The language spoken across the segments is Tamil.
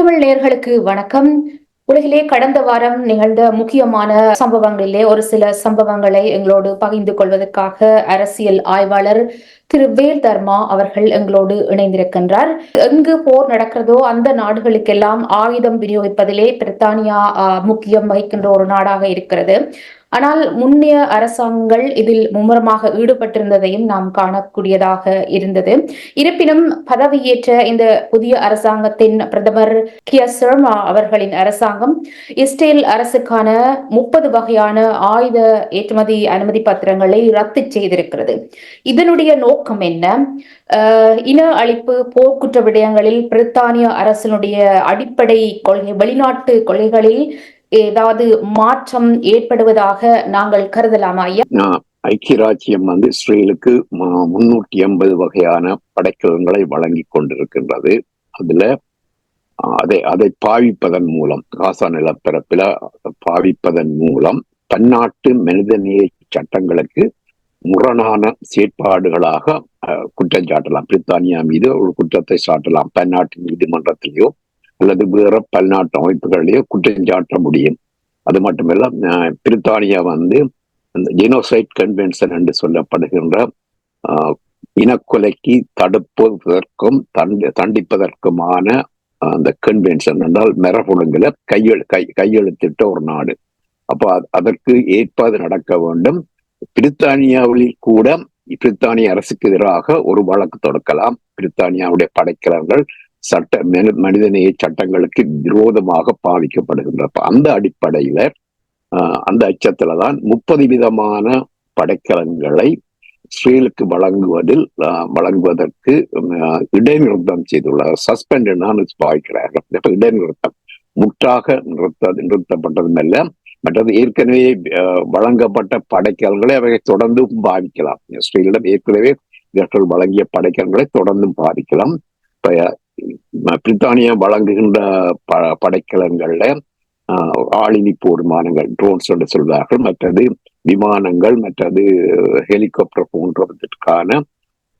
தமிழ் நேர்களுக்கு வணக்கம். உலகிலே கடந்த வாரம் நிகழ்ந்த முக்கியமான சம்பவங்களிலே ஒரு சில சம்பவங்களை எங்களோடு பகிர்ந்து கொள்வதற்காக அரசியல் ஆய்வாளர் திரு வேல் தர்மா அவர்கள் எங்களோடு இணைந்திருக்கின்றார். எங்கு போர் நடக்கிறதோ அந்த நாடுகளுக்கெல்லாம் ஆயுதம் விநியோகிப்பதிலே பிரித்தானியா ஆஹ், முக்கியம் வகிக்கின்ற ஒரு நாடாக இருக்கிறது. ஆனால் முன்னைய அரசாங்கங்கள் இதில் மும்முரமாக ஈடுபட்டிருந்ததையும் நாம் காணக்கூடியதாக இருந்தது. இருப்பினும் பதவியேற்ற இந்த புதிய அரசாங்கத்தின் பிரதமர் கியர் சர்மா அவர்களின் அரசாங்கம் இஸ்ரேல் அரசுக்கான முப்பது வகையான ஆயுத ஏற்றுமதி அனுமதி பத்திரங்களை ரத்து செய்திருக்கிறது. இதனுடைய நோக்கம் என்ன? இன அழிப்பு போர்க்குற்ற விடயங்களில் பிரித்தானிய அரசினுடைய அடிப்படை கொள்கை வெளிநாட்டு கொள்கைகளில் ஏதாவது மாற்றம் ஏற்படுவதாக நாங்கள் கருதலாமா ஐயா? ஐக்கிய ராஜ்யம் வந்து இஸ்ரேலுக்கு முன்னூற்றி எண்பது வகையான படைக்கலங்களை வழங்கி கொண்டிருக்கின்றது. அதுல அதை அதை பாவிப்பதன் மூலம் காசா நிலப்பரப்பில பாவிப்பதன் மூலம் பன்னாட்டு மனிதநேய சட்டங்களுக்கு முரணான செயற்பாடுகளாக குற்றம் சாட்டலாம். பிரித்தானியா மீது ஒரு குற்றத்தை சாட்டலாம். பன்னாட்டு நீதிமன்றத்திலேயோ அல்லது வேற பல்நாட்டு அமைப்புகளையோ குற்றம் சாட்ட முடியும். அது மட்டுமல்ல பிரித்தானியா வந்து அந்த ஜெனோசைட் கன்வென்ஷன் என்று சொல்லப்படுகின்ற ஆஹ், இனக்கொலைக்கு தடுப்பதற்கும் தண்டி தண்டிப்பதற்குமான அந்த கன்வென்ஷன் என்றால் மரபொழுங்குல கையெழு கை கையெழுத்திட்ட ஒரு நாடு. அப்போ அ- அதற்கு ஏற்பாடு நடக்க வேண்டும். பிரித்தானியாவில் கூட பிரித்தானிய அரசுக்கு எதிராக ஒரு வழக்கு தொடுக்கலாம். பிரித்தானியாவுடைய படைக்கலங்கள் சட்ட மனி- மனிதநேய சட்டங்களுக்கு விரோதமாக பாவிக்கப்படுகின்ற அந்த அடிப்படையில ஆஹ் அந்த அச்சத்துல தான் முப்பது விதமான படைக்கலங்களை ஸ்ரீலுக்கு வழங்குவதில் வழங்குவதற்கு இடைநிறுத்தம் செய்துள்ளார். சஸ்பெண்ட் நான் பாவிக்கிறார்கள் இடைநிறுத்தம். முற்றாக நிறுத்த நிறுத்தப்பட்டதும் அல்ல. மற்றது ஏற்கனவே வழங்கப்பட்ட படைக்கலங்களை அவை தொடர்ந்து பாவிக்கலாம். ஸ்ரீலிடம் ஏற்கனவே இவர்கள் வழங்கிய படைக்கலங்களை தொடர்ந்தும் பாவிக்கலாம். பிரித்தானியா வழங்குகின்ற ப படைக்கலங்கள்ல ஆஹ் ஆளினி போர்மானங்கள் ட்ரோன்ஸ் என்று சொல்வார்கள். மற்றது விமானங்கள் மற்றது ஹெலிகாப்டர் போன்றவற்றிற்கான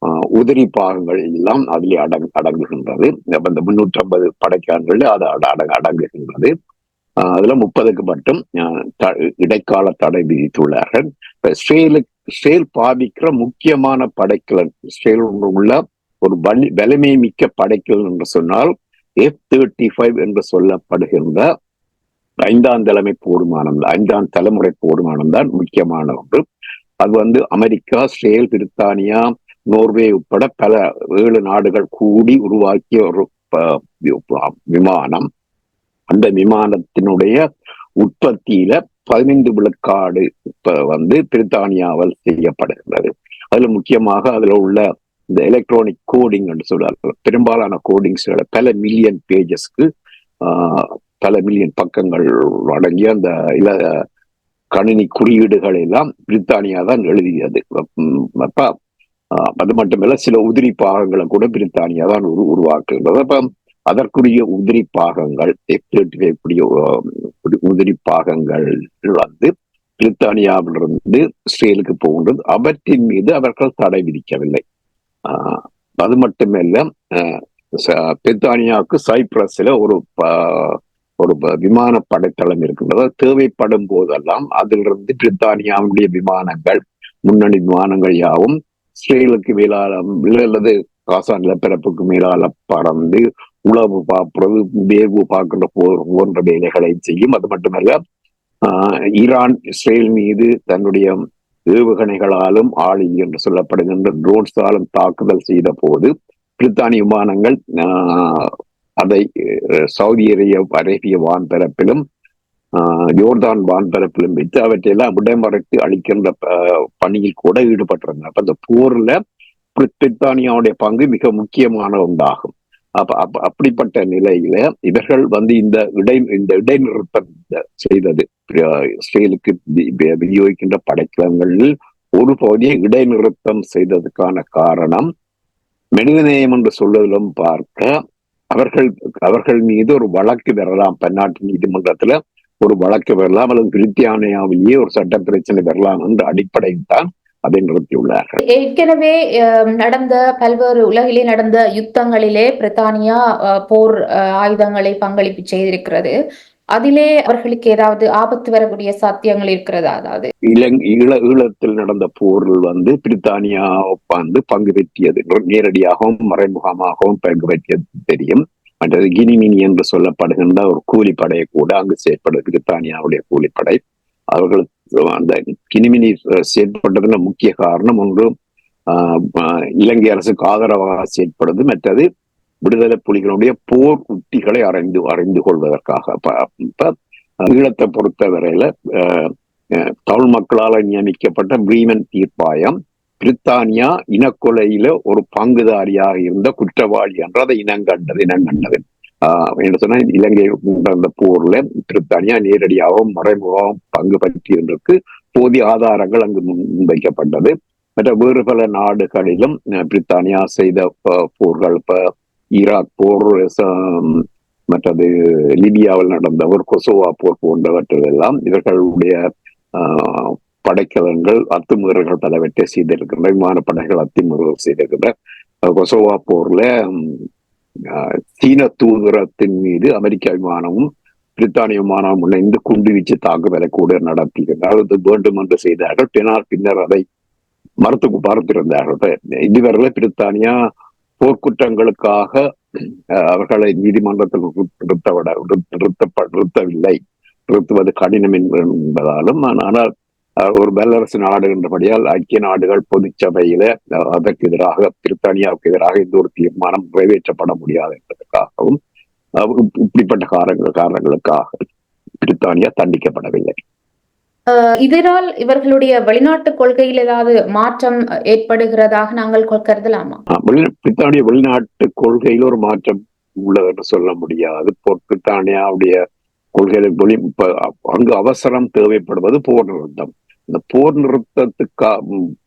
ஆஹ் உதிரி பாகங்கள் எல்லாம் அதிலே அடங் அடங்குகின்றது. இந்த முன்னூற்றி ஐம்பது படைக்கான்கள் அது அட- அடங்க அடங்குகின்றது. ஆஹ் அதுல முப்பதுக்கு மட்டும் ஆஹ் த- இடைக்கால தடை விதித்துள்ளார்கள். இப்ப இஸ்ரேலுக்கு பாதிக்கிற பாவிக்கிற முக்கியமான படைக்கலன் ஸ்ரேல் உள்ள ஒரு வலி வலிமை மிக்க படைகள் என்று சொன்னால் எஃப் தேர்ட்டி ஃபைவ் என்று சொல்லப்படுகின்ற ஐந்தாம் தலைமை போர்மானம் ஐந்தாம் தலைமுறை போர்மானம் தான் முக்கியமான ஒன்று. அது வந்து அமெரிக்கா ஸ்ரேல் பிரித்தானியா நோர்வே உட்பட பல ஏழு நாடுகள் கூடி உருவாக்கிய ஒரு விமானம். அந்த விமானத்தினுடைய உற்பத்தியில பதினைந்து விழுக்காடு வந்து பிரித்தானியாவால் செய்யப்படுகின்றது. அதுல முக்கியமாக அதுல உள்ள இந்த எலக்ட்ரானிக் கோடிங் என்று சொல்றார்கள். பெரும்பாலான கோடிங்ஸ்களை பல மில்லியன் பேஜஸ்க்கு பல மில்லியன் பக்கங்கள் அடங்கிய அந்த இல கணினி குறியீடுகள் எல்லாம் பிரித்தானியா தான் எழுதியது. அப்ப அது மட்டுமல்ல சில உதிரி பாகங்களை கூட பிரித்தானியா தான் உரு உருவாக்குகின்றது. அப்ப அதற்குரிய உதிரி பாகங்கள் உதிரி பாகங்கள் வந்து பிரித்தானியாவிலிருந்து இஸ்ரேலுக்கு போகின்றது. அவற்றின் மீது அவர்கள் தடை விதிக்கவில்லை. அது மட்டுமல்ல இல்லை பிரித்தானியாவுக்கு சைப்ரஸ்ல ஒரு ப- ஒரு ப- விமான படைத்தளம் இருக்கின்றது. தேவைப்படும் போதெல்லாம் அதிலிருந்து பிரித்தானியாவுடைய விமானங்கள் முன்னணி விமானங்கள் யாவும் இஸ்ரேலுக்கு மேலால அல்லது காசா நிலப்பரப்புக்கு மேலால பறந்து உளவு பார்ப்பது வேர்வு பார்க்கின்ற போன்ற வேலைகளை செய்யும். அது மட்டுமல்ல ஆஹ் ஈரான் இஸ்ரேல் மீது தன்னுடைய ஏவுகணைகளாலும் ஆளில் என்று சொல்லப்படுகின்ற ட்ரோன்ஸாலும் தாக்குதல் செய்த போது பிரித்தானிய விமானங்கள் ஆஹ் அதை சவுதி அரேபிய அரேபிய வான்பரப்பிலும் ஆஹ், யோர்தான் வான்பரப்பிலும் வைத்து அவற்றையெல்லாம் விடைமறைத்து அளிக்கின்ற பணியில் கூட ஈடுபட்டிருந்தார் அப்ப அந்த போர்ல பிரித்தானியாவுடைய பங்கு மிக முக்கியமான ஒன்றாகும். அப்ப அப்ப அப்படிப்பட்ட நிலையில இவர்கள் வந்து இந்த இடை இந்த இடைநிறுத்தம் செய்தது. இஸ்ரேலுக்கு வி- விநியோகிக்கின்ற படைக்கலங்களில் ஒரு பகுதியை இடைநிறுத்தம் செய்ததுக்கான காரணம் மனிதநேயம் என்று சொல்வதிலும் பார்க்க அவர்கள் அவர்கள் மீது ஒரு வழக்கு பெறலாம் பன்னாட்டு நீதிமன்றத்துல ஒரு வழக்கு பெறலாம் அல்லது பிரித்தானியாவிலேயே ஒரு சட்ட பிரச்சனை பெறலாம் என்ற அடிப்படையில் தான் அதை நிறுத்தியுள்ளார்கள். ஏற்கனவே நடந்த பல்வேறு உலகிலே நடந்த யுத்தங்களிலே பிரித்தானியா போர் ஆயுதங்களை பங்களிப்பு செய்திருக்கிறது. அதிலே அவர்களுக்கு ஏதாவது ஆபத்து வரக்கூடிய சாத்தியங்கள் இருக்கிறதா? அதாவது ஈழ ஈழத்தில் நடந்த போரில் வந்து பிரித்தானியா வந்து பங்கு பெற்றியது. நேரடியாகவும் மறைமுகமாகவும் பங்கு பெற்றியது தெரியும். மற்றது கினிமினி என்று சொல்லப்படுகின்ற ஒரு கூலிப்படையை கூட அங்கு செயற்படும் பிரித்தானியாவுடைய கூலிப்படை. அவர்கள் அந்த கினிமினி செயற்பட்டதுல முக்கிய காரணம் ஒன்று ஆஹ், இலங்கை அரசுக்கு ஆதரவாக செயற்படுது மற்றது விடுதலை புலிகளுடைய போர் உத்திகளை அறிந்து அறிந்து கொள்வதற்காக. ஈழத்தை பொறுத்தவரையில அஹ், தமிழ் மக்களால் நியமிக்கப்பட்ட பிரீமன் தீர்ப்பாயம் பிரித்தானியா இனக்கொலையில ஒரு பங்குதாரியாக இருந்த குற்றவாளி என்று அதை இனங்கண்டது இனங்கண்டது. ஆஹ் என்ன சொன்னா இலங்கை நடந்த போர்ல பிரித்தானியா நேரடியாகவும் மறைமுகமாகவும் பங்கு பற்றியதற்கு போதிய ஆதாரங்கள் அங்கு முன்வைக்கப்பட்டது மற்ற வேறு பல நாடுகளிலும் பிரித்தானியா செய்த போர்கள் இப்ப ஈராக் போர் மற்றது லிபியாவில் நடந்த ஒரு கொசோவா போர் போன்றவற்றெல்லாம் இவர்களுடைய ஆஹ், படைக்கலங்கள் அத்துமீறல்கள் பலவற்றை செய்திருக்கின்ற விமானப்படைகள் அத்துமீறல் செய்திருக்கின்ற கொசோவா போர்ல சீன தூதரத்தின் மீது அமெரிக்க விமானமும் பிரித்தானிய விமானமும் இணைந்து குண்டுவீச்சு தாக்குதலை கூட நடத்தியிருந்தார்கள் அது வேண்டும் என்று செய்தார்கள். பின்னர் பின்னர் அதை மறுத்து பார்த்திருந்தார்கள். இப்ப இதுவரையில பிரித்தானியா போர்க்குற்றங்களுக்காக அவர்களை நீதிமன்றத்தில் நிறுத்தவிட நிறுத்தப்ப நிறுத்தவில்லை நிறுத்துவது கடினம் என்பதாலும் ஆனால் ஒரு வல்லரசு நாடு என்றபடியால் ஐக்கிய நாடுகள் பொதுச்சபையில அதற்கு எதிராக பிரித்தானியாவுக்கு எதிராக எந்த ஒரு தீர்மானம் நிறைவேற்றப்பட முடியாது என்பதற்காகவும் இப்படிப்பட்ட காரணங்கள் காரணங்களுக்காக பிரித்தானியா தண்டிக்கப்படவில்லை. இதனால் இவர்களுடைய வெளிநாட்டு கொள்கையில் ஏதாவது மாற்றம் ஏற்படுகிறதாக நாங்கள் கருதலாமா? பிரித்தானிய வெளிநாட்டு கொள்கையில் ஒரு மாற்றம் உள்ளது என்று சொல்ல முடியாது. போர் பிரித்தானியாவுடைய கொள்கைகளை வெளி அங்கு அவசரம் தேவைப்படுவது போர் நிறுத்தம். இந்த போர் நிறுத்தத்துக்கா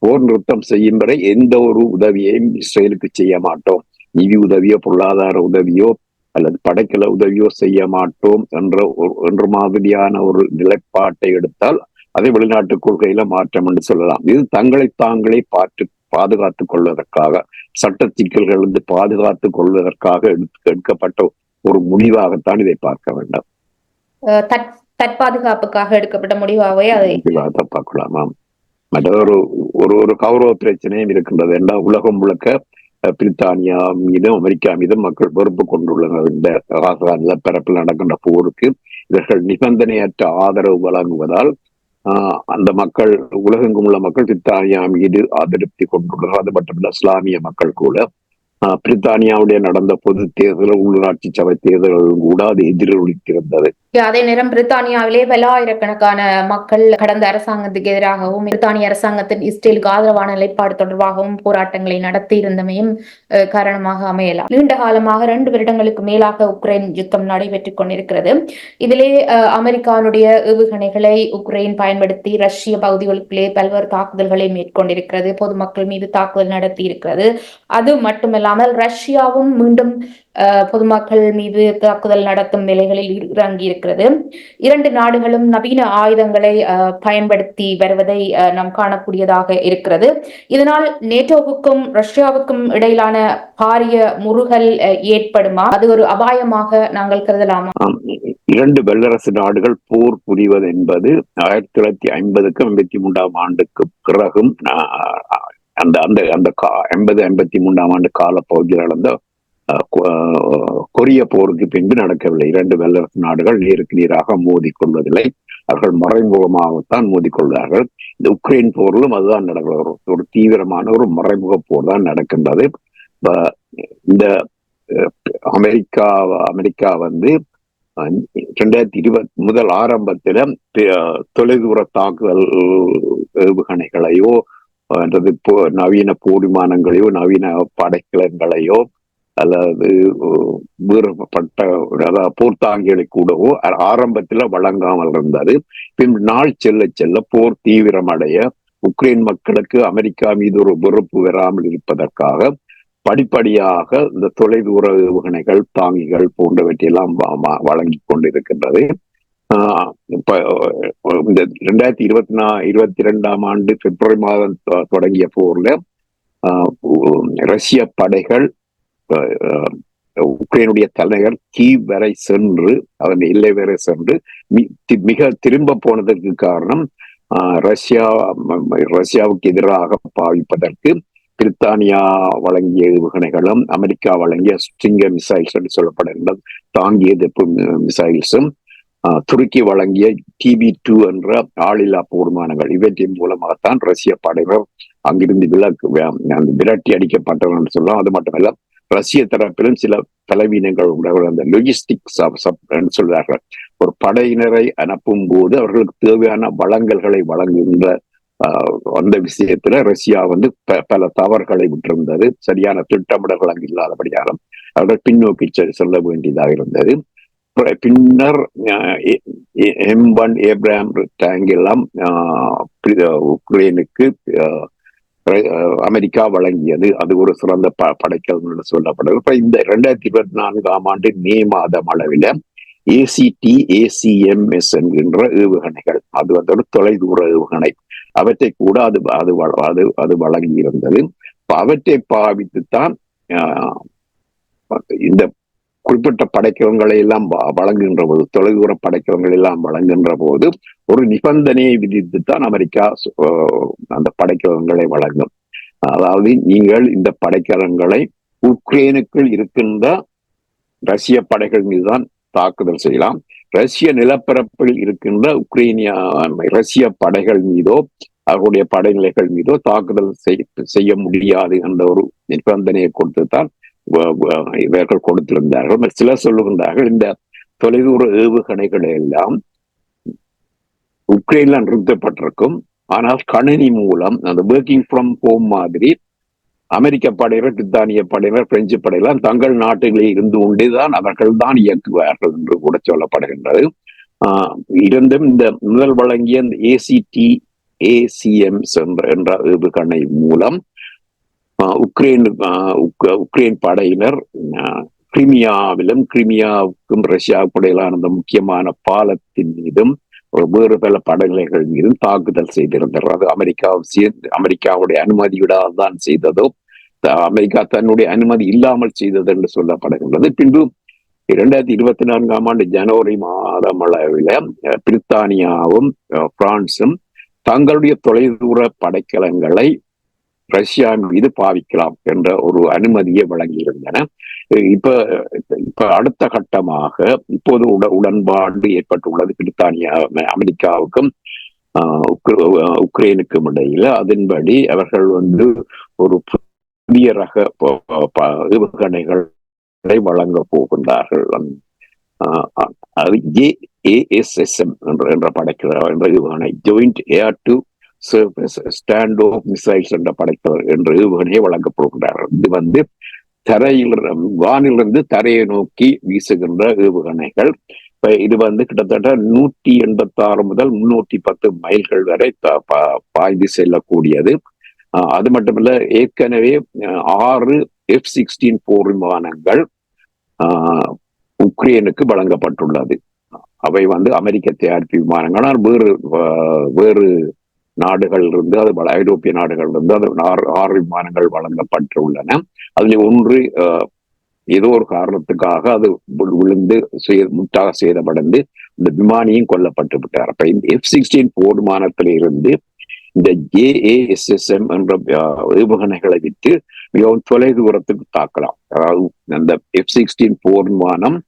போர் நிறுத்தம் செய்யும் வரை எந்த ஒரு உதவியையும் இஸ்ரேலுக்கு செய்ய மாட்டோம். நிதி உதவியோ பொருளாதார உதவியோ அல்லது படைக்கல உதவியோ செய்ய மாட்டோம் என்ற என்ற மாதிரியான ஒரு நிலைப்பாட்டை எடுத்தால் அதை வெளிநாட்டு கொள்கையில மாற்றம் என்று சொல்லலாம். இது தங்களை தாங்களே பார்த்து பாதுகாத்துக் கொள்வதற்காக சட்ட சிக்கல்களிலிருந்து பாதுகாத்துக் கொள்வதற்காக எடுத்து எடுக்கப்பட்ட ஒரு முடிவாகத்தான் இதை பார்க்க வேண்டும். தற்பாதுகாப்புக்காக எடுக்கப்பட்ட முடிவாகவே அதை முடிவாக பார்க்கலாமாம் மற்ற ஒரு ஒரு ஒரு கௌரவ பிரச்சனையும் இருக்கின்றது. ஏன்னா உலகம் முழுக்க பிரித்தானியா மீதும் அமெரிக்கா மீதும் மக்கள் வெறுப்பு கொண்டுள்ளனர். இந்த காசா பரப்பில் நடக்கின்ற போருக்கு இவர்கள் நிபந்தனையற்ற ஆதரவு வழங்குவதால் ஆஹ், அந்த மக்கள் உலகெங்கும் உள்ள மக்கள் பிரித்தானியா மீது அதிருப்தி கொண்டுள்ளனர். அது மட்டுமல்ல இஸ்லாமிய மக்கள் கூட. ஆஹ், பிரித்தானியாவுடைய நடந்த பொது தேர்தல் உள்ளாட்சி சபை தேர்தல்களும் கூட அது எதிரொலித்திருந்தது. அதே நேரம் பிரித்தானியாவிலே பல்லாயிரக்கணக்கான மக்கள் கடந்த அரசாங்கத்துக்கு எதிராகவும் பிரித்தானிய அரசாங்கத்தின் இஸ்ரேலுக்கு ஆதரவான நிலைப்பாடு தொடர்பாகவும் போராட்டங்களை நடத்தி இருந்தமையும் காரணமாக அமையலாம். நீண்ட காலமாக இரண்டு வருடங்களுக்கு மேலாக உக்ரைன் யுத்தம் நடைபெற்றுக் கொண்டிருக்கிறது. இதிலே அஹ், அமெரிக்காவுடைய ஏவுகணைகளை உக்ரைன் பயன்படுத்தி ரஷ்ய பகுதிகளுக்குள்ளே பல்வேறு தாக்குதல்களை மேற்கொண்டிருக்கிறது. பொதுமக்கள் மீது தாக்குதல் நடத்தி இருக்கிறது அது மட்டுமல்லாமல் ரஷ்யாவும் மீண்டும் பொதுமக்கள் மீது தாக்குதல் நடத்தும் நிலைகளில் இறங்கி இருக்கிறது இரண்டு நாடுகளும் நவீன ஆயுதங்களை பயன்படுத்தி வருவதை அஹ், நாம் காணக்கூடியதாக இருக்கிறது. இதனால் நேட்டோவுக்கும் ரஷ்யாவுக்கும் இடையிலான பாரிய முருகல் அஹ், ஏற்படுமா? அது ஒரு அபாயமாக நாங்கள் கருதலாமா? இரண்டு வல்லரசு நாடுகள் போர் புரிவது என்பது ஆயிரத்தி தொள்ளாயிரத்தி ஐம்பதுக்கும் ஐம்பத்தி மூன்றாம் ஆண்டுக்கு பிறகும் ஆஹ், அந்த அந்த அந்த எண்பது ஐம்பத்தி மூன்றாம் ஆண்டு காலப்பகுதியில் நடந்த கொரிய போருக்கு பின்பு நடக்கவில்லை. இரண்டு வல்லரசு நாடுகள் நேருக்கு நேராக மோதிக்கொள்வதில்லை அவர்கள் மறைமுகமாகத்தான் மோதிக்கொள்கிறார்கள் இந்த உக்ரைன் போரிலும் அதுதான் நடக்கிறது. ஒரு- தீவிரமான ஒரு மறைமுக போர் தான் நடக்கின்றது. இந்த அமெரிக்கா அமெரிக்கா வந்து அஹ், ரெண்டாயிரத்தி இருபத் முதல் ஆரம்பத்துல தொலைதூர தாக்குதல் ஏவுகணைகளையோ அல்லது போ- நவீன போர் விமானங்களையோ நவீன படைக்கலங்களையோ அல்லது அஹ், அதாவது போர்த்தாங்கிகளை கூடவோ ஆரம்பத்தில் ஆரம்பத்துல வழங்காமல் இருந்தது. பின் நாள் செல்ல செல்ல போர் தீவிரமடைய உக்ரைன் மக்களுக்கு அமெரிக்கா மீது ஒரு வெறுப்பு வராமல் இருப்பதற்காக படிப்படியாக இந்த தொலைதூர ஏவுகணைகள் தாங்கிகள் போன்றவற்றையெல்லாம் வ- வழங்கி கொண்டிருக்கின்றது. ஆஹ் இந்த ரெண்டாயிரத்தி இருபத்தி நா இருபத்தி ரெண்டாம் ஆண்டு பிப்ரவரி மாதம் தொடங்கிய போர்ல ரஷ்ய படைகள் உக்ரைனுடைய தலைநகர் கீவ் வரை சென்று அதன் எல்லை வரை சென்று மிக திரும்ப போனதற்கு காரணம் ஆஹ், ரஷ்யா ரஷ்யாவுக்கு எதிராக பாவிப்பதற்கு பிரித்தானியா வழங்கிய ஏவுகணைகளும் அமெரிக்கா வழங்கிய ஸ்டிங்க மிசைல்ஸ் என்று சொல்லப்படுகின்ற தாங்கிய எதிர்ப்பு மிசைல்ஸும் ஆஹ், துருக்கி வழங்கிய டிபி டூ என்ற ஆளில்லா போர்மானங்கள் இவற்றின் மூலமாகத்தான் ரஷ்ய படைகள் அங்கிருந்து விலக்கு விரட்டி அடிக்கப்பட்டவர் என்று சொல்லலாம். அது மட்டுமல்ல ரஷ்ய தரப்பிலும் சில பலவீனங்கள் உள்ள அந்த லொஜிஸ்டிக்ஸ் என்று ஒரு படையினரை அனுப்பும் போது அவர்களுக்கு தேவையான வளங்கல்களை வழங்குகின்ற ஆஹ், அந்த விஷயத்துல ரஷ்யா வந்து ப- பல தவறுகளை விட்டிருந்தது. சரியான திட்டமிடல்கள் அங்கு இல்லாதபடியாலும் அவர்கள் பின்னோக்கி செ- செல்ல வேண்டியதாக இருந்தது. பின்னர் எம் ஒன் ஏப்ராம் டேங்க் எல்லாம் உக்ரைனுக்கு ஆஹ், அமெரிக்கா வழங்கியது. அது ஒரு சிறந்த ப படைக்கல் என்று சொல்லப்படுது இப்ப இந்த ரெண்டாயிரத்தி இருபத்தி நான்காம் ஆண்டு மே மாதம் அளவில் ஏசிடி ஏசிஎம்எஸ் என்கின்ற ஏவுகணைகள் அது வந்து ஒரு தொலைதூர ஏவுகணை. அவற்றை கூட அது அது வ- அது அது வழங்கி இருந்தது அவற்றை பாவித்துத்தான் ஆஹ், இந்த குறிப்பிட்ட படைக்கவங்களை எல்லாம் வ- வழங்குகின்ற போது தொலைதூர படைக்கவங்களை எல்லாம் வழங்குகின்ற போது ஒரு நிபந்தனையை விதித்துத்தான் அமெரிக்கா அந்த படைக்கவங்களை வழங்கும். அதாவது நீங்கள் இந்த படைக்கலங்களை உக்ரைனுக்குள் இருக்கின்ற ரஷ்ய படைகள் மீதுதான் தாக்குதல் செய்யலாம். ரஷ்ய நிலப்பரப்பில் இருக்கின்ற உக்ரைனிய ரஷ்ய படைகள் மீதோ அவர்களுடைய படைநிலைகள் மீதோ தாக்குதல் செய்- செய்ய முடியாது என்ற ஒரு நிபந்தனையை கொடுத்துத்தான் தான் இவர்கள் கொடுத்திருந்தார்கள். சிலர் சொல்லுகின்றார்கள் இந்த தொலைதூர ஏவுகணைகள் எல்லாம் உக்ரைன்ல நிறுத்தப்பட்டிருக்கும். ஆனால் கணினி மூலம் அந்த ஒர்க்கிங் ஃப்ரம் ஹோம் மாதிரி அமெரிக்க படையினர் பிரித்தானிய படையினர் பிரெஞ்சு படையெல்லாம் தங்கள் நாட்டுகளில் இருந்து கொண்டேதான் அவர்கள் தான் இயக்குவார்கள் என்று கூட சொல்லப்படுகின்றது. ஆஹ் இருந்தும் இந்த முதல் வழங்கிய இந்த ஏசிடி ஏசிஎம் என்ற என்ற ஏவுகணை மூலம் உக்ரைன் உக்ரைன் படையினர் கிரிமியாவிலும் கிரிமியாவுக்கும் ரஷ்யாவுக்கும் இடையிலான அந்த முக்கியமான பாலத்தின் மீதும் ஒரு வேறு பல படைநிலைகள் மீதும் தாக்குதல் செய்திருந்தார். அது அமெரிக்கா அமெரிக்காவுடைய அனுமதியுடன் தான் செய்ததோ அமெரிக்கா தன்னுடைய அனுமதி இல்லாமல் செய்தது என்று சொல்லப்படுகின்றது. பின்பு இரண்டாயிரத்தி இருபத்தி நான்காம் ஆண்டு ஜனவரி மாதம் அளவில் பிரித்தானியாவும் பிரான்சும் தங்களுடைய தொலைதூர படைக்கலங்களை ரஷ்யா மீது பாவிக்கலாம் என்ற ஒரு அனுமதியை வழங்கியிருந்தன. இப்ப இப்ப அடுத்த கட்டமாக இப்போது உட உடன்பாடு ஏற்பட்டுள்ளது பிரித்தானியா அமெரிக்காவுக்கும் ஆஹ், உக்ரைனுக்கும் இடையில. அதன்படி அவர்கள் வந்து ஒரு புதிய ரக ப- ஏவுகணைகளை வழங்க போகின்றார்கள். ஆஹ், அது ஏஎஸ்எஸ்எம் என்ற என்ற படைக்கிற என்ற ஏவுகணை joint air to stand off missiles என்ற படைத்தவர் என்ற ஏவுகணையை வழங்கப் இது வந்து தரையில் வானிலிருந்து தரையை நோக்கி வீசுகின்ற ஏவுகணைகள். இப்போ இது வந்து கிட்டத்தட்ட நூற்றி எண்பத்தாறு முதல் முன்னூற்றி பத்து மைல்கள் வரை பாய்ந்து செல்லக்கூடியது. அது மட்டுமல்ல ஏற்கனவே ஆறு எஃப் சிக்ஸ்டீன் போர் விமானங்கள் உக்ரைனுக்கு வழங்கப்பட்டுள்ளது. அவை வந்து அமெரிக்க தயாரிப்பு விமானங்கள் ஆனால் வேறு வேறு நாடுகள் இருந்து அது வள- ஐரோப்பிய நாடுகள் இருந்து அது ஆறு ஆறு விமானங்கள் வழங்கப்பட்டுள்ளன. அதில் ஒன்று ஆஹ், ஏதோ ஒரு காரணத்துக்காக அது விழுந்து சே- முற்றாக சேதமடைந்து இந்த விமானியும் கொல்லப்பட்டு விட்டார். அப்ப இந்த எஃப் சிக்ஸ்டீன் போர் விமானத்தில இருந்து இந்த ஜேஏஎஸ்எஸ்எம் என்ற ஏவுகணைகளை விட்டு மிகவும் தொலைதூரத்துக்கு தாக்கலாம். அதாவது அந்த எஃப் சிக்ஸ்டீன் போர் விமானம்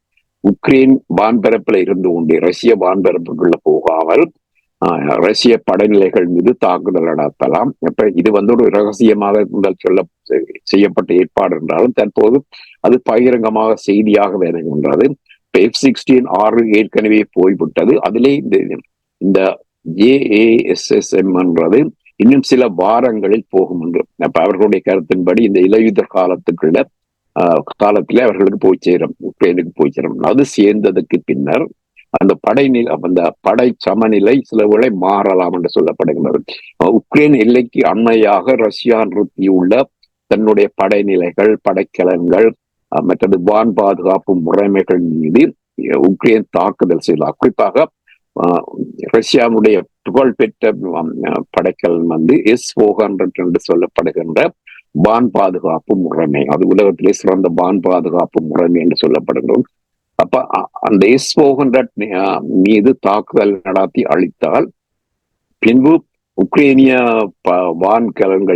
உக்ரைன் வான்பரப்புல இருந்து கொண்டு ரஷ்ய வான்பரப்புக்குள்ள போகாமல் ரஷ்ய படைநிலைகள் மீது தாக்குதல் நடத்தலாம். இப்ப இது வந்து ஒரு ரகசியமாக முதல் சொல்ல செய்யப்பட்ட ஏற்பாடு என்றாலும் தற்போது அது பகிரங்கமாக செய்தியாக வேணுகின்றது இப்ப எஃப் சிக்ஸ்டீன் ஆறு ஏற்கனவே போய்விட்டது. அதிலே இந்த இந்த ஜேஏஎஸ்எஸ்எம் என்றது இன்னும் சில வாரங்களில் போகும் என்று. அப்ப அவர்களுடைய கருத்தின்படி இந்த இலையுதர் காலத்துக்குள்ள ஆஹ், காலத்திலே அவர்களுக்கு போய் சேரும் உக்ரைனுக்கு போய் சேரும். அது சேர்ந்ததுக்கு பின்னர் அந்த படை நில அந்த படை சமநிலை சில வேளை மாறலாம் என்று சொல்லப்படுகிறது உக்ரைன் எல்லைக்கு அண்மையாக ரஷ்யா நிறுத்தியுள்ள தன்னுடைய படைநிலைகள் படைக்கலன்கள் மற்றது வான் பாதுகாப்பு முறைமைகள் மீது உக்ரைன் தாக்குதல் செய்யலாம் குறிப்பாக ரஷ்யாவுடைய புகழ்பெற்ற படைக்கலன் படைக்கல் வந்து எஸ் ஃபோர் ஹண்ட்ரட் என்று சொல்லப்படுகின்ற வான் பாதுகாப்பு முறைமை. அது உலகத்திலே சிறந்த வான் பாதுகாப்பு முறைமை என்று சொல்லப்படுகிறோம் அப்ப அ- அந்த எஸ் மீது தாக்குதல் நடத்தி அழித்தால் பின்பு உக்ரைனிய ப-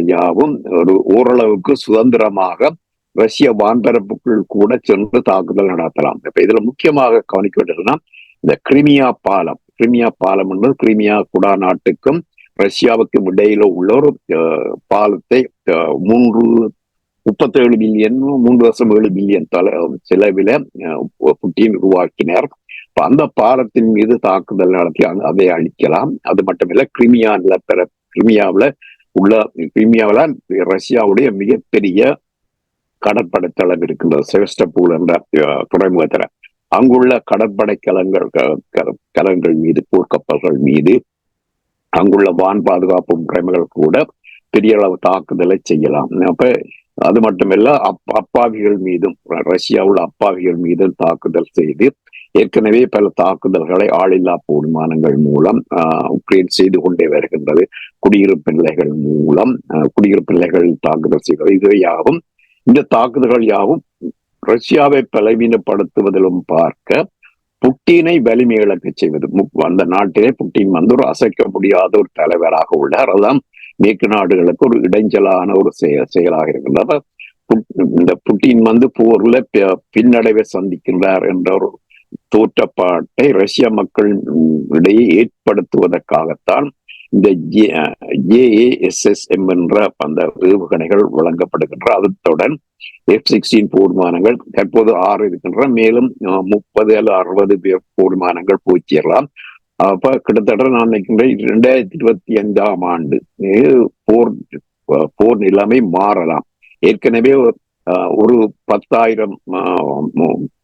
யாவும் ஒரு ஓரளவுக்கு சுதந்திரமாக ரஷ்ய வான்பரப்புக்குள் கூட சென்று தாக்குதல் நடத்தலாம். இப்ப இதுல முக்கியமாக கவனிக்க வேண்டியதுன்னா இந்த கிரிமியா பாலம் கிரிமியா பாலம் என்பது கிரிமியா குடா நாட்டுக்கும் ரஷ்யாவுக்கும் இடையில உள்ள ஒரு அஹ், பாலத்தை மூன்று முப்பத்தேழு பில்லியன் மூன்று வருஷம் ஏழு பில்லியன் தல செலவில புட்டின் உருவாக்கினார். அந்த பாலத்தின் மீது தாக்குதல் நடத்தி அதை அழிக்கலாம். அது மட்டுமில்ல கிரிமியா பெற கிரிமியாவில் உள்ள கிரிமியாவில ரஷ்யாவுடைய மிகப்பெரிய கடற்படை தளம் இருக்கின்றது செவஸ்டபூல் என்ற அஹ், அங்குள்ள கடற்படை கலங்கள் க- கலங்கள் மீது போர்க்கப்பல்கள் மீது அங்குள்ள வான் பாதுகாப்பு முறைமைகள் கூட பெரிய அளவு தாக்குதலை செய்யலாம். அப்ப அது மட்டுமல்ல அப் அப்பாவிகள் மீதும் ரஷ்யாவுள்ள அப்பாவிகள் மீதும் தாக்குதல் செய்து ஏற்கனவே பல தாக்குதல்களை ஆளில்லா போர்மானங்கள் மூலம் உக்ரைன் செய்து கொண்டே வருகின்றது. குடியிருப்பு நிலைகள் மூலம் குடியிருப்பு நிலைகள் தாக்குதல் செய்வது. இது யாவும் இந்த தாக்குதல்கள் யாவும் ரஷ்யாவை பலவீனப்படுத்துவதிலும் பார்க்க புட்டினை வலிமை இழக்க செய்வது. மு- அந்த நாட்டிலே புட்டின் வந்து ஒரு அசைக்க முடியாத ஒரு தலைவராக உள்ளார். அதுதான் மேற்கு நாடுகளுக்கு ஒரு இடைஞ்சலான ஒரு செயல் செயலாக இருக்கின்றது. இந்த புட்டின் வந்து போர்ல பின்னடைவை சந்திக்கின்றார் என்ற ஒரு தோற்றப்பாட்டை ரஷ்ய மக்கள் இடையே ஏற்படுத்துவதற்காகத்தான் இந்த ஜேஏஎஸ்எஸ்எம் என்ற அந்த ஏவுகணைகள் வழங்கப்படுகின்ற. அதுடன் எஃப் சிக்ஸ்டீன் போர்மானங்கள் தற்போது ஆறு இருக்கின்ற மேலும் முப்பது அல்லது அறுபது பேர் போர்மானங்கள் போய் சேரலாம். அப்ப கிட்டத்தட்ட நான் ரெண்டாயிரத்தி இரண்டாயிரத்தி இருபத்தி ஐந்தாம் ஆண்டு போர் போர் நிலைமை மாறலாம். ஏற்கனவே ஒரு பத்தாயிரம்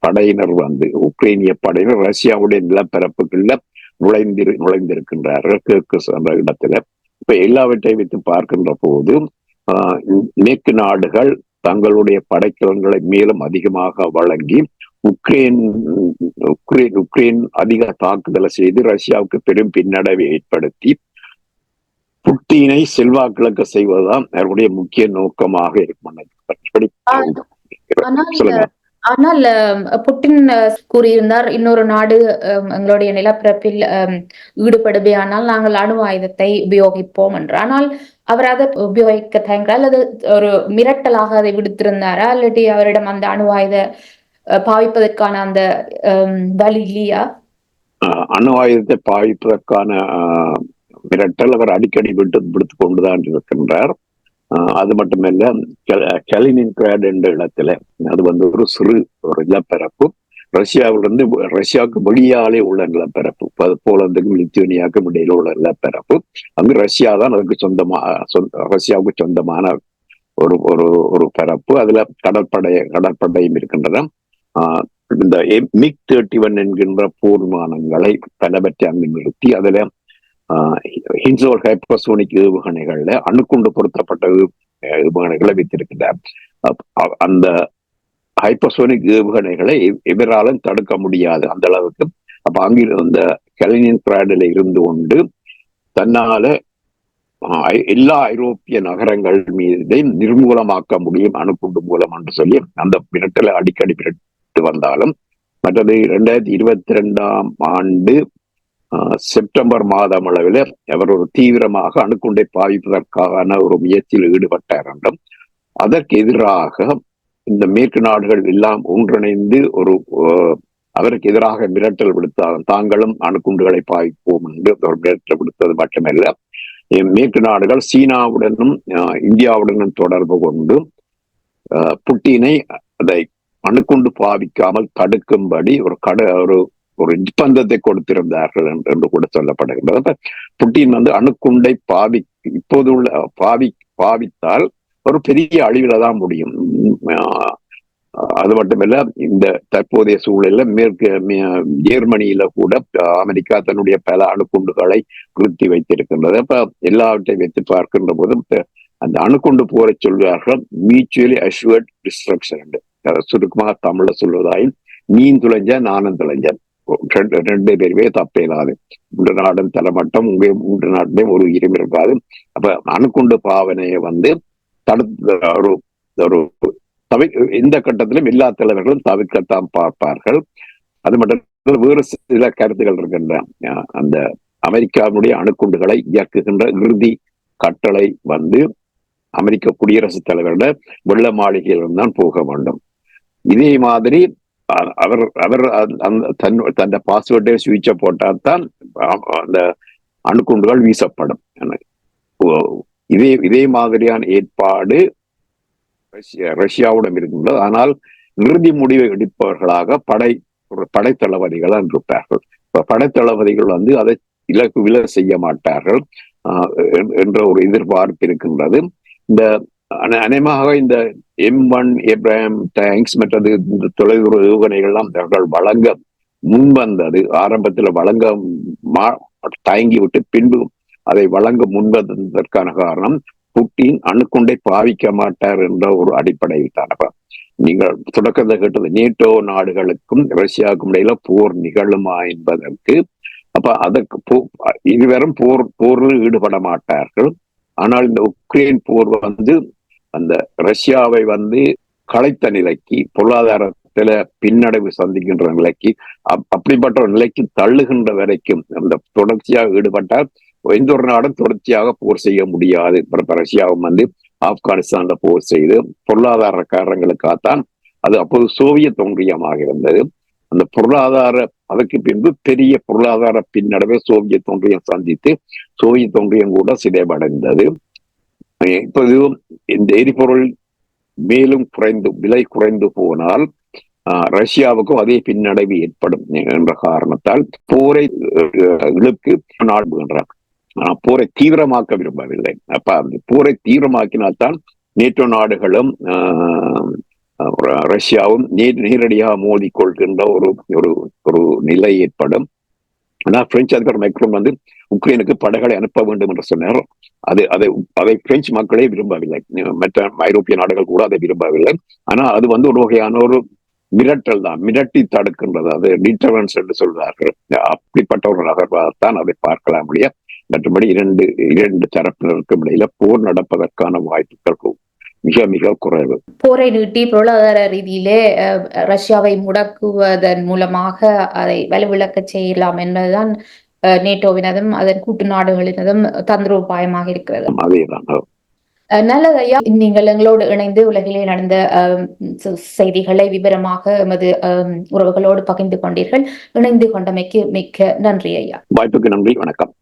படையினர் வந்து உக்ரைனிய படையினர் ரஷ்யாவுடைய நிலப்பரப்புகள்ல நுழைந்திரு நுழைந்திருக்கின்றார்கள் கிழக்கு என்ற இடத்துல. இப்ப எல்லாவற்றையும் வைத்து பார்க்கின்ற போது ஆஹ், மேற்கு நாடுகள் தங்களுடைய படைக்கலங்களை மேலும் அதிகமாக வழங்கி உக்ரைன் உக்ரைன் உக்ரைன் அதிக தாக்குதலை செய்து ரஷ்யாவுக்கு பெரும் பின்னடைவை ஏற்படுத்தி புட்டினை செல்வாக்கிழக்க செய்வதுதான் அவருடைய முக்கிய நோக்கமாக இருக்கும். ஆனால் ஆனால் புட்டின் கூறியிருந்தார் இன்னொரு நாடு எங்களுடைய நிலப்பரப்பில் அம், ஈடுபடுமையானால் நாங்கள் அணு ஆயுதத்தை உபயோகிப்போம் என்று. ஆனால் அவர் அதை உபயோகிக்க தயங்குறார் அல்லது ஒரு மிரட்டலாக அதை விடுத்திருந்தாரா இல்லாட்டி அவரிடம் அந்த அணு ஆயுத பாவிப்பதற்கான அந்த வழி இல்லையா? அணு ஆயுதத்தை பாவிப்பதற்கான மிரட்டல் அவர் அடிக்கடி விட்டு விடுத்து கொண்டுதான் இருக்கின்றார். அது மட்டுமல்ல கலினின்கிராட் என்ற இடத்துல அது வந்து ஒரு சிறு ஒரு நிலப்பரப்பு. ரஷ்யாவிலிருந்து ரஷ்யாவுக்கு வெளியாலே உள்ள நிலப்பரப்பு. அது போலந்துக்கும் லித்துவேனியாவுக்கும் இடையில உள்ள நிலப்பரப்பு. அங்கு ரஷ்யா தான் அதுக்கு சொந்தமா சொந்த ரஷ்யாவுக்கு சொந்தமான ஒரு ஒரு ஒரு பரப்பு. அதுல கடற்படை கடற்படையும் இருக்கின்றன. இந்த மிக் தேர்ட்டி ஒன் என்கின்ற போர் விமானங்களை பலவற்றை அங்கு நிறுத்தி அதில் ஹின்சோல் ஹைப்பர்சோனிக் ஏவுகணைகள்ல அணுக்குண்டு பொருத்தப்பட்ட ஏவுகணைகளை வைத்திருக்கிறார் அந்த ஹைப்பர்சோனிக் ஏவுகணைகளை எவராலும் தடுக்க முடியாது அந்த அளவுக்கு. அப்ப அங்கிருந்த கலினின் கிராடில் இருந்து கொண்டு தன்னால எல்லா ஐரோப்பிய நகரங்கள் மீதையும் நிர்மூலமாக்க முடியும் அணுக்குண்டு மூலம் என்று சொல்லி அந்த மிரட்டலை அடிக்கடி மிரட்டு வந்தாலும் மற்றது இரண்டாயிரத்தி இருபத்தி ரெண்டாம் ஆண்டு செப்டம்பர் மாதம் அளவில் அவர் ஒரு தீவிரமாக அணுக்குண்டை பாவிப்பதற்கான ஒரு முயற்சியில் ஈடுபட்டார் என்றும் அதற்கு எதிராக இந்த மேற்கு நாடுகள் எல்லாம் ஒன்றிணைந்து ஒரு அவருக்கு எதிராக மிரட்டல் விடுத்தார் தாங்களும் அணுக்குண்டுகளை பாய்ப்போம் என்று ஒரு மிரட்டல் விடுத்தது மட்டுமல்ல மேற்கு நாடுகள் சீனாவுடனும் ஆஹ், இந்தியாவுடனும் தொடர்பு கொண்டு ஆஹ், புட்டினை அதை அணுக்குண்டு பாவிக்காமல் தடுக்கும்படி ஒரு கட ஒரு ஒரு பந்தத்தை கொடுத்திருந்தார்கள் என்று என்று கூட சொல்லப்படுகின்றது. அப்ப புட்டின் வந்து அணுக்குண்டை பாவி இப்போது உள்ள பாவி பாவித்தால் ஒரு பெரிய அழிவில தான் முடியும். அது மட்டுமல்ல இந்த தற்போதைய சூழல்ல மேற்கு ஜெர்மனியில கூட அமெரிக்கா தன்னுடைய பல அணுக்குண்டுகளை நிறுத்தி வைத்திருக்கின்றது. அப்ப எல்லாவற்றையும் வைத்து பார்க்கின்ற போது அந்த அணுக்குண்டு போரை சொல்வார்கள் மியூச்சுவலி அஷுவர்ட் டிஸ்ட்ரக்ஷன் சுருக்கமாக தமிழ்ல சொல்வதாயும் நீ துளைஞ்ச நானும் துளைஞ்சேன். ரெண்டு ரெண்டு பேருமே தப்பேலாது உண்டு நாடும் தலைமட்டம் உங்க உண்டு நாட்டிலையும் ஒரு உயிரும் இருக்காது. அப்ப அணுக்குண்டு பாவனையை வந்து தடுத்து ஒரு ஒரு தவி எந்த கட்டத்திலும் எல்லா தலைவர்களும் தவிர்க்கத்தான் பார்ப்பார்கள். அது மட்டும் வேறு சில கருத்துகள் இருக்கின்றன. அந்த அமெரிக்காவுடைய அணுக்குண்டுகளை இயக்குகின்ற இறுதி கட்டளை வந்து அமெரிக்க குடியரசுத் தலைவரோட வெள்ள மாளிகையிலிருந்து தான் போக வேண்டும். இதே மாதிரி அவர் அவர் அந்த- தன் தன் பாஸ்வேர்டை சுவிட்சை போட்டால் தான் அந்த அணுக்குண்டுகள் வீசப்படும். இதே இதே மாதிரியான ஏற்பாடு ரஷ்யா ரஷ்யாவுடன் இருக்கின்றது. ஆனால் இறுதி முடிவை எடுப்பவர்களாக படை படைத்தளபதிகள் இருப்பார்கள். படைத்தளபதிகள் வந்து அதை இலக்கு வில செய்ய மாட்டார்கள். ஆஹ் என்ற ஒரு எதிர்பார்ப்பு இருக்கின்றது. இந்த அநேகமாக இந்த எம் ஒன் ஏப்ராம் டேங்க்ஸ் மற்றது இந்த தொலைதூர ஏவுகணைகள்லாம் அவர்கள் வழங்க முன்வந்தது. ஆரம்பத்தில் வழங்க மா- தயங்கி விட்டு பின்பு அதை வழங்க முன்வந்ததற்கான காரணம் புட்டின் அணுக்குண்டை பாவிக்க மாட்டார் என்ற ஒரு அடிப்படையில் தானப்ப நீங்கள் தொடக்கத்தை கேட்டது நேட்டோ நாடுகளுக்கும் ரஷ்யாவுக்கும் இடையில போர் நிகழுமா என்பதற்கு அப்ப அதற்கு போ- இருவரும் போர் போரில் ஈடுபட மாட்டார்கள். ஆனால் இந்த உக்ரைன் போர் வந்து அந்த ரஷ்யாவை வந்து களைத்த நிலைக்கு பொருளாதாரத்துல பின்னடைவு சந்திக்கின்ற நிலைக்கு அப்- அப்படிப்பட்ட ஒரு நிலைக்கு தள்ளுகின்ற வரைக்கும் அந்த தொடர்ச்சியாக ஈடுபட்டால் எந்த ஒரு நாடும் தொடர்ச்சியாக போர் செய்ய முடியாது. ரஷ்யாவும் வந்து ஆப்கானிஸ்தான்ல போர் செய்து பொருளாதார காரணங்களுக்காகத்தான் அது அப்போது சோவியத் ஒன்றியமாக இருந்தது. அந்த பொருளாதார அதற்கு பின்பு பெரிய பொருளாதார பின்னடைவை சோவியத் ஒன்றியம் சந்தித்து சோவியத் ஒன்றியம் கூட சிதைவடைந்தது. இப்போது இந்த எரிபொருள் மேலும் குறைந்து விலை குறைந்து போனால் ஆஹ், ரஷ்யாவுக்கும் அதே பின்னடைவு ஏற்படும் என்ற காரணத்தால் போரை இழுக்கு நாடுகின்றார் ஆஹ், போரை தீவிரமாக்க விரும்பவில்லை. அப்ப அந்த போரை தீவிரமாக்கினால்தான் நேட்டோ நாடுகளும் ஆஹ், ரஷ்யாவும் நேரடியாக மோதிக்கொள்கின்ற ஒரு ஒரு நிலை ஏற்படும். ஆனா பிரெஞ்சு அதிபர் மைக்ரோன் வந்து உக்ரைனுக்கு படைகளை அனுப்ப வேண்டும் என்று சொன்னார். அது அதை அதை பிரெஞ்சு மக்களே விரும்பவில்லை. மற்ற ஐரோப்பிய நாடுகள் கூட அதை விரும்பவில்லை. ஆனா அது வந்து ஒரு வகையான ஒரு மிரட்டல் தான். மிரட்டி தடுக்கின்றது. அது டிட்டரன்ஸ் என்று சொல்வார்கள். அப்படிப்பட்ட ஒரு நகர்வாகத்தான் அதை பார்க்கலாம் இல்லையா மற்றபடி இரண்டு இரண்டு தரப்பினருக்கும் இடையில போர் நடப்பதற்கான வாய்ப்புகள் மிக மிக குறைவு. போரை நீட்டி பொருளாதார ரீதியிலே ரஷ்யாவை முடக்குவதன் மூலமாக அதை வலுவிழக்க செய்யலாம் என்பதுதான் நேட்டோவினதும் அதன் கூட்டு நாடுகளினதும் தந்திரோபாயமாக இருக்கிறது. அதேதான். அஹ், நல்லது ஐயா. நீங்கள் எங்களோடு இணைந்து உலகிலே நடந்த செய்திகளை விவரமாக எமது உறவுகளோடு பகிர்ந்து கொண்டீர்கள். இணைந்து கொண்டமைக்கு மிக்க நன்றி ஐயா. வாய்ப்புக்கு நன்றி. வணக்கம்.